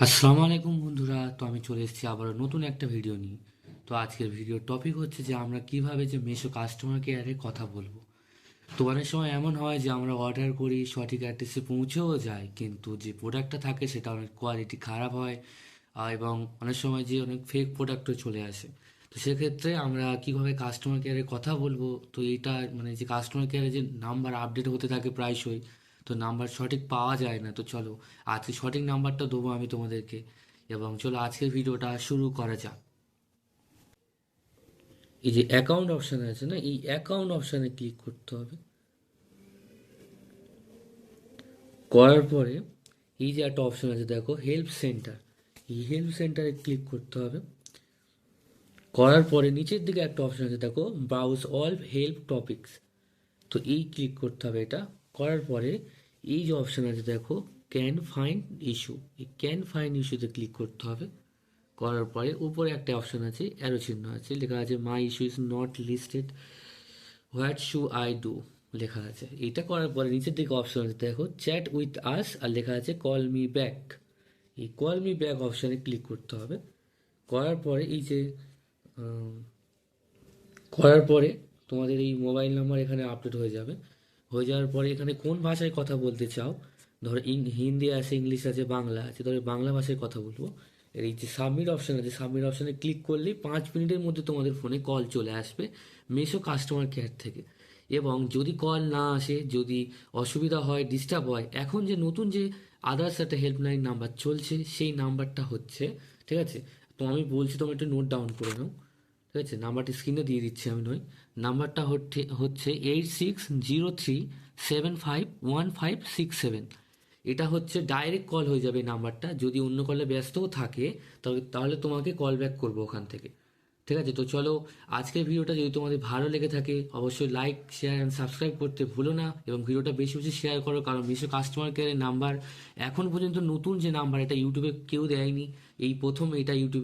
আসসালামু আলাইকুম বন্ধুরা, তো আমি চলে এসেছি আবারও নতুন একটা ভিডিও নিয়ে। তো আজকের ভিডিওর টপিক হচ্ছে যে আমরা কীভাবে যে মেশো কাস্টমার কেয়ারে কথা বলব। তো অনেক সময় এমন হয় যে আমরা অর্ডার করি, সঠিক অ্যাড্রেসে পৌঁছেও যায় কিন্তু যে প্রোডাক্টটা থাকে সেটা অনেক কোয়ালিটি খারাপ হয় এবং অনেক সময় যে অনেক ফেক প্রোডাক্টও চলে আসে। তো সেক্ষেত্রে আমরা কীভাবে কাস্টমার কেয়ারে কথা বলব? তো এইটা মানে যে কাস্টমার কেয়ারে যে নাম্বার আপডেট হতে থাকে প্রায়শই তো নাম্বার সঠিক পাওয়া যায় না, তো চলো আজকে সঠিক নাম্বারটা দেবো আমি তোমাদেরকে। এবং চলো আজকের ভিডিওটা শুরু করা যাক। এই যে অ্যাকাউন্ট অপশান আছে না, এই অ্যাকাউন্ট অপশানে ক্লিক করতে হবে। করার পরে এই যে একটা অপশান আছে, দেখো হেল্প সেন্টার এই হেল্প সেন্টারে ক্লিক করতে হবে। করার পরে নিচের দিকে একটা অপশন আছে, দেখো ব্রাউজ অল হেল্প টপিকস তো এই ক্লিক করতে হবে এটা। করার পরে এই যে অপশান আছে, দেখো ক্যান ফাইন্ড ইস্যু এই ক্যান ফাইন্ড ইস্যুতে ক্লিক করতে হবে। করার পরে উপরে একটা অপশান আছে অ্যারো চিহ্ন আছে, লেখা আছে my issue is not listed what should I do লেখা আছে। এটা করার পরে নিচের দিকে অপশান আছে, দেখো চ্যাট উইথ আস আর লেখা আছে কল মি ব্যাক এই কল মি ব্যাক অপশানে ক্লিক করতে হবে। করার পরে এই যে করার পরে তোমাদের এই মোবাইল নাম্বার এখানে আপডেট হয়ে যাবে। হয়ে যাওয়ার পরে এখানে কোন ভাষায় কথা বলতে চাও? ধরো ইং- হিন্দি আছে, ইংলিশ আছে, বাংলা আছে ধরো বাংলা ভাষায় কথা বলব। এই যে সাবমিট অপশান আছে সাবমিট অপশানে ক্লিক করলেই পাঁচ মিনিটের মধ্যে তোমাদের ফোনে কল চলে আসবে মেশো কাস্টমার কেয়ার থেকে। এবং যদি কল না আসে, যদি অসুবিধা হয় ডিস্টার্ব হয়, এখন যে নতুন যে আদার্স একটা হেল্পলাইন নাম্বার চলছে, সেই নাম্বারটা হচ্ছে, ঠিক আছে? তো আমি বলছি তোমার একটু নোট ডাউন করে নাও। ঠিক আছে? নাম্বারটি স্ক্রিনে দিয়ে দিচ্ছি আমি নই নাম্বারটা হচ্ছে- eight six zero three seven five one five six seven এটা হচ্ছে ডাইরেক্ট কল হয়ে যাবে নাম্বারটা যদি অন্য কলে ব্যস্তও থাকে, তবে, তাহলে তোমাকে কল ব্যাক করব ওখান থেকে। ঠিক আছে? তো চলো, আজকের ভিডিওটা যদি তোমাদের ভালো লেগে থাকে, অবশ্যই লাইক শেয়ার অ্যান্ড সাবস্ক্রাইব করতে ভুলো না এবং ভিডিওটা বেশি বেশি শেয়ার করো, কারণ মিশো কাস্টমার কেয়ারের নাম্বার এখন পর্যন্ত নতুন যে নাম্বার এটা ইউটিউবে কেউ দেয়নি। এই প্রথম এটা ইউটিউবে